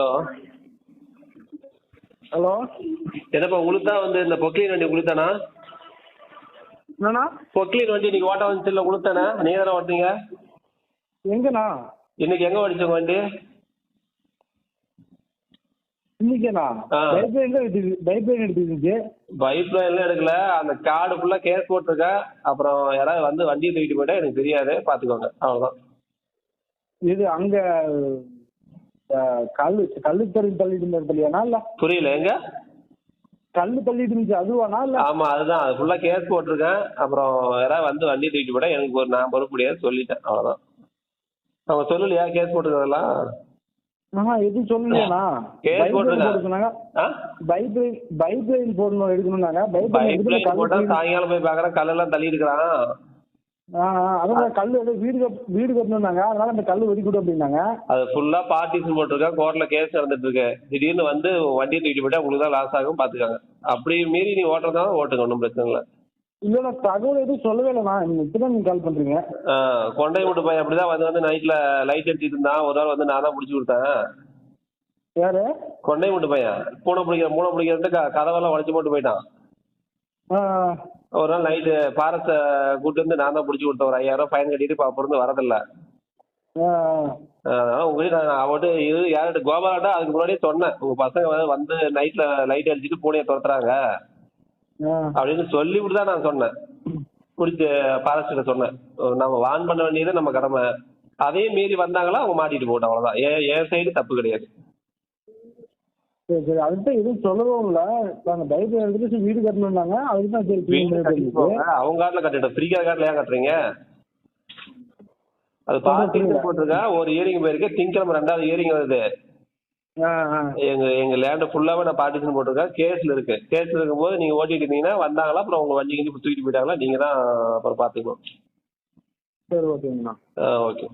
Hello. Hello. உங்களுக்கு தான் வந்து இந்த பொக்லீன் வண்டி உங்களுக்கு தானா என்னண்ணா? பொக்லீன் வண்டி இன்னைக்கு ஓட்ட வந்துச்சு இல்லை உங்களுக்கு தானே ஓட்டுனீங்க எங்கண்ணா? இன்னைக்கு எங்கே ஓடிச்சவங்க வண்டி? இன்னைக்கேண்ணா? ஆ. பைப் லைன் தான் எடுத்து எடுத்துருந்துச்சு பைப் எல்லாம் எடுக்கல. அந்த கார்டு ஃபுல்லாக கேஸ் போட்டிருக்கேன். அப்புறம் யாராவது வந்து வண்டியை தூக்கிட்டு போயிட்டா எனக்கு தெரியாது. பார்த்துக்கோங்க. அவ்வளோதான் இது அங்க கல்லு கல்லு தள்ளி தள்ளிட்டு இருந்தது இல்லையாண்ணா இல்ல புரியல எங்க? கல்லு தள்ளிட்டு இருந்துச்சு. அதுவாண்ணா இல்ல ஆமாம் அதுதான். அது ஃபுல்லாக கேஸ் போட்டிருக்கேன். அப்புறம் யாராவது வந்து வண்டியை தூக்கிட்டு போயிட்டா எனக்கு ஒரு நான் பொறுப்பு முடியாது சொல்லிட்டேன். அவ்வளோதான் அவங்க சொல்லலையா? கேஸ் போட்டிருக்கதெல்லாம் எதுவும் சொல்லலையாண்ணா. கேஸ். போட ஆ? பைப் பைப் லைன் போடணும் எடுக்கணும்னாங்க. பைப் லைன் தள்ளி- சாயங்காலம் போய் பார்க்குறேன். கல்லெல்லாம் தள்ளி இருக்கிறான். அதான் கல் ஏதோ வீடு வீடு கட்டணும்னாங்க. அதனால அந்த கல் வெடிக்கூடும் அப்படின்னாங்க. அது ஃபுல்லாக பார்ட்டிஷன் போட்டிருக்கேன் கோர்ட்டில் கேஸ் நடந்துட்டு இருக்கு திடீர்னு வந்து வண்டியை தூக்கிட்டு போயிட்டா உங்களுக்கு தான் லாஸ் ஆகும் பார்த்துக்கோங்க. அப்படி மீறி நீ ஓட்டுறதா ஓட்டுங்க ஒன்றும் பிரச்சனை இல்லை. இல்லைண்ணா தகவல் எதுவும் சொல்லவே இல்லைண்ணா நீங்க இப்பதான் நீங்க கால் பண்றீங்க. கொண்டை விட்டு போய் அப்படி தான் வந்து வந்து நைட்டில் லைட் அடிச்சிட்டு இருந்தான். ஒரு நாள் வந்து நான் தான் பிடிச்சி கொடுத்தேன். யாரு? கொண்டை விட்டு பையன். பூனை பிடிக்கிற பூனை பிடிக்கிறதுக்கு கதவெல்லாம் உடச்சி போட்டு போயிட்டான். ஒரு நாள் நைட்டு பாரஸை கூட்டு வந்து நான் தான் பிடிச்சி கொடுத்தேன். ஒரு ஐயாயிரம் ஃபைன் கட்டிட்டு இப்போ அப்புறம் வரதில்ல. அதனால உங்ககிட்ட நான் அவட்டு இது யார்கிட்ட கோபாலாட்ட அதுக்கு முன்னாடியே சொன்னேன். உங்க பசங்க வந்து- நைட்ல லைட் அடிச்சுட்டு பூனையை துரத்துறாங்க. அப்படின்னு சொல்லிவிட்டு தான் நான் சொன்னேன். பிடிச்ச பாரஸ்கிட்ட சொன்னேன். நம்ம வான் பண்ண வேண்டியது நம்ம கடமை. அதையும் மீறி வந்தாங்களா அவங்க மாட்டிட்டு போட்டோம் அவ்வளவுதான். என் என் சைடு தப்பு கிடையாது. சரி சரி. அதுக்கு எதுவும் சொல்லவும் இல்லை. நாங்கள் பைக் எடுத்துட்டு வீடு கட்டணும்னாங்க. அதுக்கு தான் சரி அவங்க காட்டில் கட்டிட்டோம். ஃப்ரீ கார்டில் ஏன் கட்டுறீங்க? அது பார்த்து சொல்லுங்க. போட்டிருக்கேன் ஒரு இயரிங் போயிருக்கு. திங்கக்கிழமை ரெண்டாவது இயரிங் வருது. எங்க எங்க லேண்ட் ஃபுல்லாவே நான் பார்ட்டிஷன் போட்டிருக்கேன் கேஸ்ல இருக்கு. கேஸ்ல இருக்கும்போது நீங்க ஓட்டிட்டு இருந்தீங்கன்னா வந்தாங்களா? அப்புறம் உங்க வண்டி கிண்டி தூக்கிட்டு போயிட்டாங்களா? நீங்க தான் அப்புறம் பாத்துக்கணும் சரி ஓகேங்கண்ணா. ஓகே.